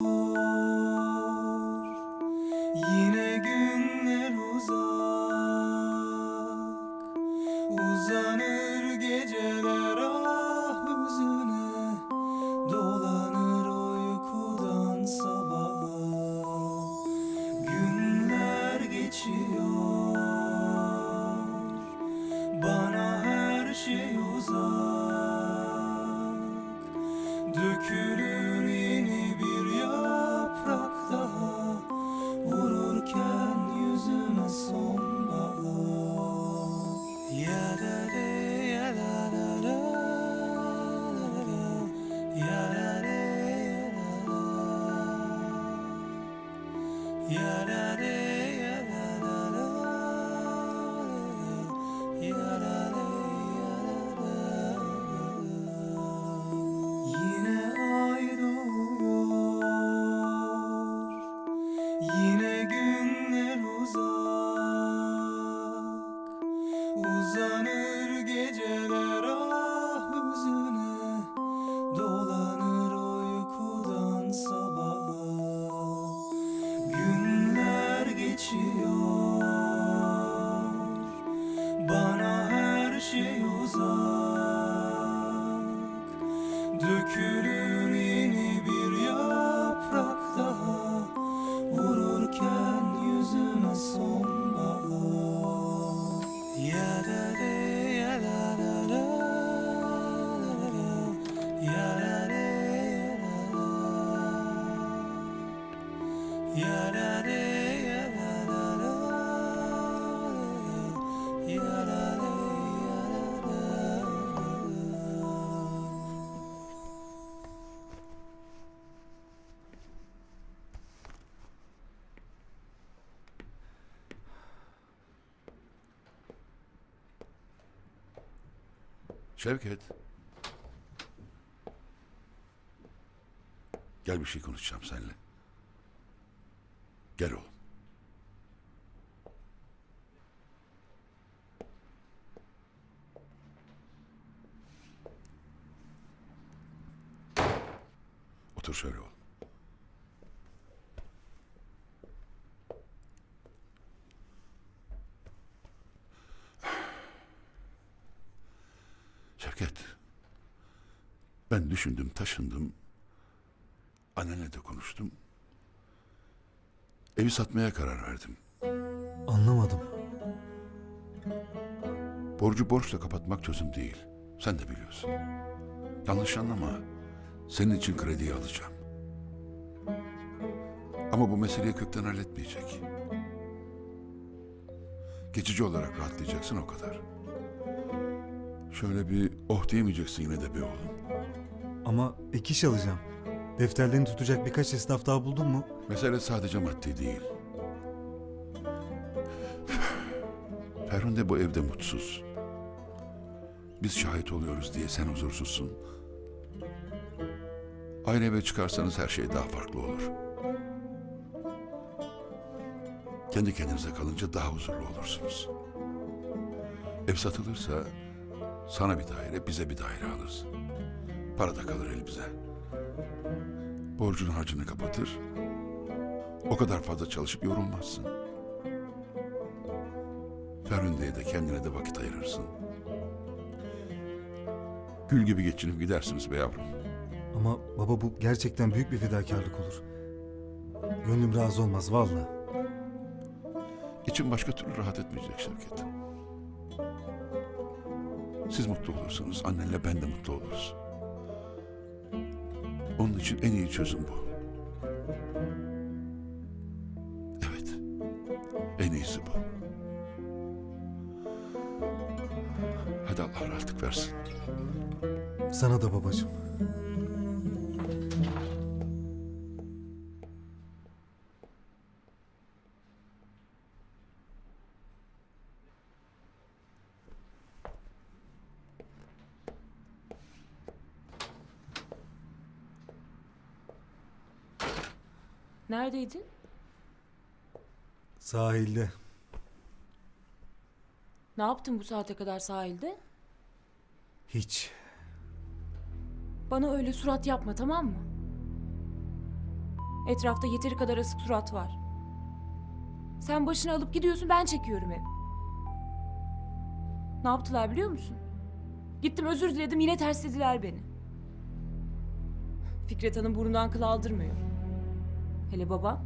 Yine ya la la. Ya da her şey uzak Şevket. Gel bir şey konuşacağım seninle. Gel oğlum. Otur şöyle oğlum. Şevket. Ben düşündüm, taşındım. Annenle de konuştum. Evi satmaya karar verdim. Anlamadım. Borcu borçla kapatmak çözüm değil. Sen de biliyorsun. Yanlış anlama. Senin için krediyi alacağım. Ama bu meseleyi kökten halletmeyecek. Geçici olarak rahatlayacaksın o kadar. Şöyle bir oh diyemeyeceksin yine de be oğlum. Ama ek iş alacağım. Defterlerini tutacak birkaç esnaf daha buldun mu? Mesele sadece maddi değil. Ferhunde bu evde mutsuz. Biz şahit oluyoruz diye sen huzursuzsun. Aynı eve çıkarsanız her şey daha farklı olur. Kendi kendinize kalınca daha huzurlu olursunuz. Ev satılırsa sana bir daire, bize bir daire alırız. Para da kalır elimize. Borcun harcını kapatır, o kadar fazla çalışıp yorulmazsın. Ferhunde'ye de kendine de vakit ayırırsın. Gül gibi geçinip gidersiniz be yavrum. Ama baba bu gerçekten büyük bir fedakarlık olur. Gönlüm razı olmaz valla. İçin başka türlü rahat etmeyecek Şevket. Siz mutlu olursanız annenle ben de mutlu oluruz. Onun için en iyi çözüm bu. Evet. En iyisi bu. Hadi Allah rahatlık versin. Sana da babacığım. Neredeydin? Sahilde. Ne yaptın bu saate kadar sahilde? Hiç. Bana öyle surat yapma tamam mı? Etrafta yeteri kadar asık surat var. Sen başını alıp gidiyorsun ben çekiyorum hep. Ne yaptılar biliyor musun? Gittim özür diledim yine terslediler beni. Fikret Hanım burundan kıl aldırmıyor. Hele babam.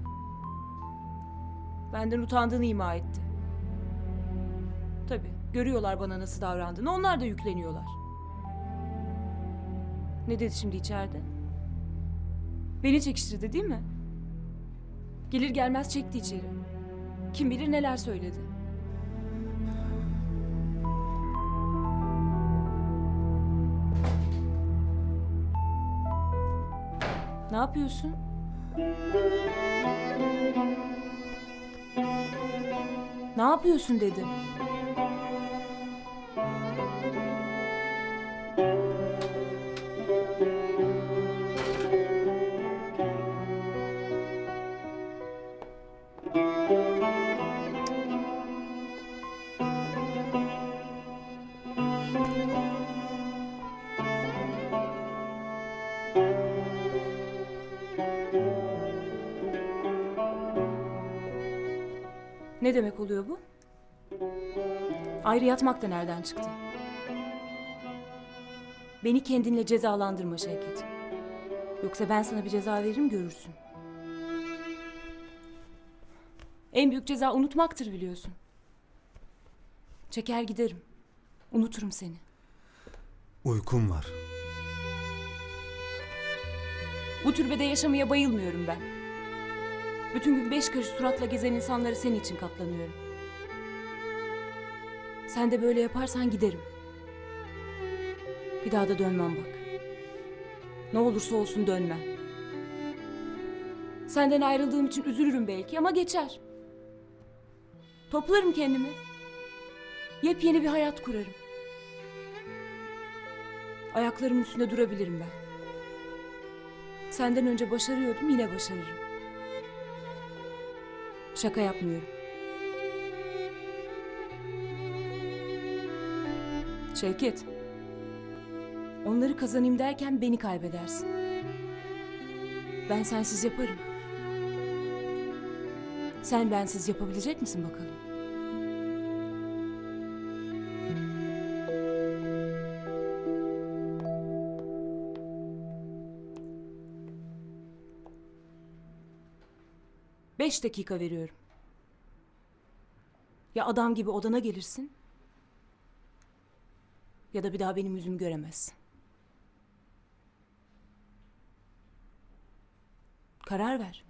Benden utandığını ima etti. Tabii görüyorlar bana nasıl davrandığını onlar da yükleniyorlar. Ne dedi şimdi içeride? Beni çekiştirdi değil mi? Gelir gelmez çekti içeri. Kim bilir neler söyledi. Ne yapıyorsun? Ne yapıyorsun dedim. Ne demek oluyor bu? Ayrı yatmak da nereden çıktı? Beni kendinle cezalandırma Şevket. Yoksa ben sana bir ceza veririm görürsün. En büyük ceza unutmaktır biliyorsun. Çeker giderim. Unuturum seni. Uykum var. Bu türbede yaşamaya bayılmıyorum ben. Bütün gün beş karış suratla gezen insanları senin için katlanıyorum. Sen de böyle yaparsan giderim. Bir daha da dönmem bak. Ne olursa olsun dönmem. Senden ayrıldığım için üzülürüm belki ama geçer. Toplarım kendimi. Yepyeni bir hayat kurarım. Ayaklarımın üstünde durabilirim ben. Senden önce başarıyordum yine başarırım. Şaka yapmıyorum. Şevket. Onları kazanayım derken beni kaybedersin. Ben sensiz yaparım. Sen bensiz yapabilecek misin bakalım? Beş dakika veriyorum. Ya adam gibi odana gelirsin ya da bir daha benim yüzümü göremezsin. Karar ver.